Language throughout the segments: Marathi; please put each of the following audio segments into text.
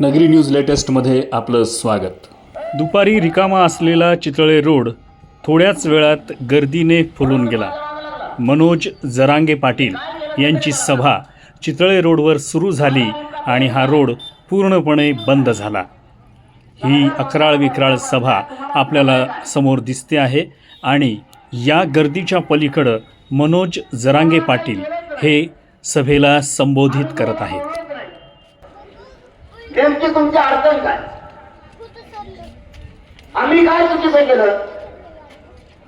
नगरी न्यूज लेटेस्टमध्ये आपलं स्वागत. दुपारी रिकामा असलेला चितळे रोड थोड्याच वेळात गर्दीने फुलून गेला. मनोज जरांगे पाटील यांची सभा चितळे रोडवर सुरू झाली आणि हा रोड पूर्णपणे बंद झाला. ही अकराळ विक्राळ सभा आपल्याला समोर दिसते आहे आणि या गर्दीच्या पलीकडं मनोज जरांगे पाटील हे सभेला संबोधित करत आहेत. नेमकी तुमची अडचण काय? आम्ही काय चुकीचं केलं?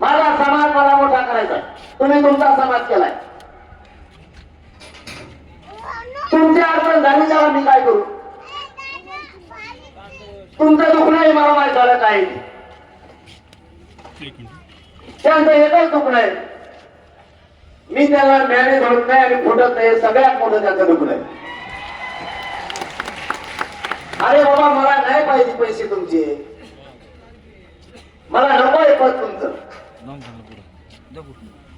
माझा समाज मला मोठा करायचा तुम्ही तुमचा समाज केलाय. तुमची अडचण झाली तेव्हा मी काय करू? तुमचं दुखणं आहे मला माहीत झालं काय त्यांचं एकच दुखणं आहे. मी त्याला मॅनेज होत नाही आणि फुटत नाही सगळ्यात मोठं त्यांचं दुखणं आहे. अरे बाबा मला नाही पाहिजे पैसे तुमचे. मला नको आहे पद तुमचं.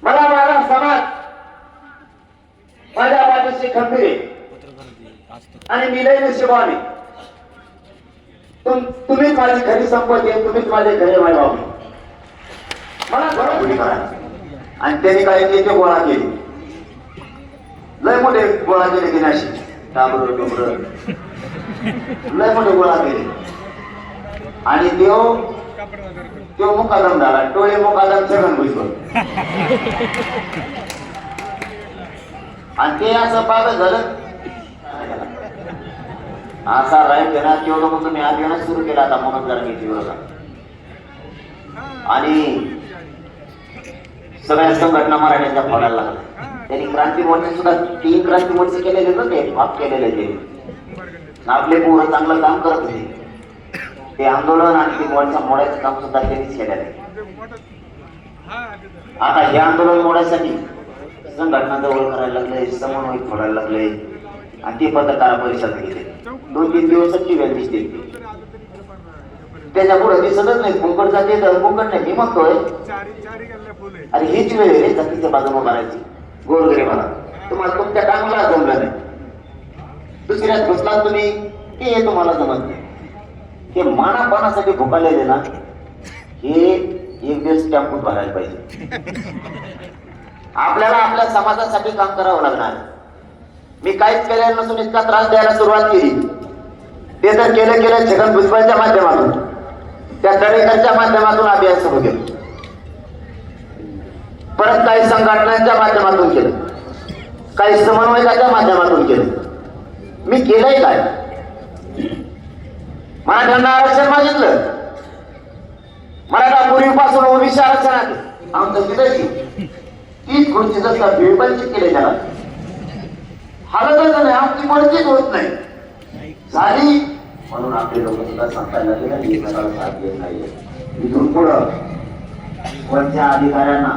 मला माझा समाज माझ्या पाठीशी खंबीर. आणि मी लय नशिबाने तुम्हीच माझी घरी संपत्ती तुम्हीच माझे घरी माय बाबी मला खरं कुणी आणि त्यांनी काय केले ते गोळा केली. लय मोठे गोळा केले की नाशिक. डाबर डोबर. लय मोठे गोळा केले. आणि देव तो मुकादम झाला. टोळे मुकादम छगन भुजबळ. आणि ते असं पागल झालं. असा राईट देणार किंवा मग तुम्ही आज येणं सुरू केला आता म्हणून जरा घेतली आणि सगळ्या संघटना मराठ्यांच्या फोडायला लागल्या. त्यांनी क्रांती मोर्चे सुद्धा तीन क्रांती मोर्चे केलेले ना ते माफ केलेले ते. आपले पोरं चांगलं काम करत नाही ते आंदोलन आणि ते मोर्चा मोडायचं काम सुद्धा त्यांनीच केलेलं आता हे आंदोलन मोडायसाठी संघटना जवळ करायला लागले समन्वय खोडायला लागले आणि ते पत्रकार परिषद घेतले. दोन तीन दिवस टी वेळ दिसते. त्याच्या पुढे दिसतच नाही. कुंकड जाते तर कुंकड नाही. मी म्हणतोय अरे हीच वेळ आहे. जातीच्या बाजूला मारायची. गोरगरी मला तुम्हाला तुमच्या टांगला जमलं नाही दुसऱ्यात घुसला तुम्ही ते हे तुम्हाला जमत नाही. हे मानापानासाठी भुकालेले ना हे एक दिवस टॅम्पूट भरायला पाहिजे. आपल्याला आपल्या समाजासाठी काम करावं लागणार. मी काहीच केलेलं नसून इतका त्रास द्यायला सुरुवात केली. ते तर केलं केलं छगन भुजबळच्या माध्यमातून. त्या दरेकरच्या माध्यमातून अभियान सुरू केलं. परत काही संघटनांच्या माध्यमातून केलं. काही समन्वयकाच्या माध्यमातून केलं. मी केलंय काय? मराठ्यांना आरक्षण मागितलं. मराठा पूर्वीपासून ओबीसी आरक्षण आहे आमचं तिथं तीच खुर्ची जसा बिळबंचित केले त्याला. हालतच नाही आमची मर्जीच होत नाही. झाली. म्हणून आपले लोक सुद्धा सांगायला लागले आणि साथ देत नाहीये. इथून पुढं कोणत्या अधिकाऱ्यांना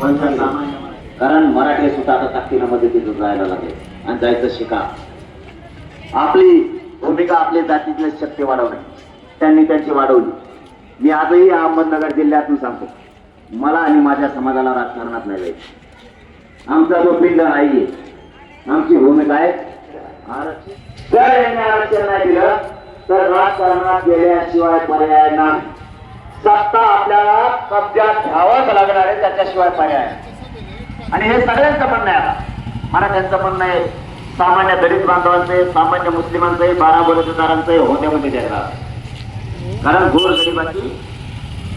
कोणत्या सामान्य कारण मराठी सुद्धा आता ताकदीनं मदतीतून जायला लागले. आणि जायचं शिका. आपली भूमिका आपल्या जातीतली शक्ती वाढवणे. त्यांनी त्यांची वाढवली. मी आजही अहमदनगर जिल्ह्यातून सांगतो मला आणि माझ्या समाजाला राजकारणात नाही जायचं. आमचा जो पिंड आहे आमची भूमिका आहे जर यांनी आरक्षण नाही दिलं तर राजकारणात गेल्याशिवाय पर्याय नाही. सत्ता आपल्याला कब्जात घ्यावाच लागणार आहे त्याच्याशिवाय पर्याय आणि हे सगळ्यांचं म्हणणं आहे मला त्यांचं म्हणणं आहे सामान्य दलित बांधवांचे सामान्य मुस्लिमांचे बारा बलुतेदारांचे होण्यामध्ये द्यायला कारण गोरगरिबाची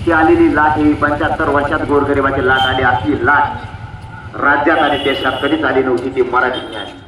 ती आलेली लाट ही पंच्याहत्तर वर्षात गोरगरिबाची लाट आली असली लाट राज्यात आणि देशात कधीच आली नव्हती ती मराठी आली.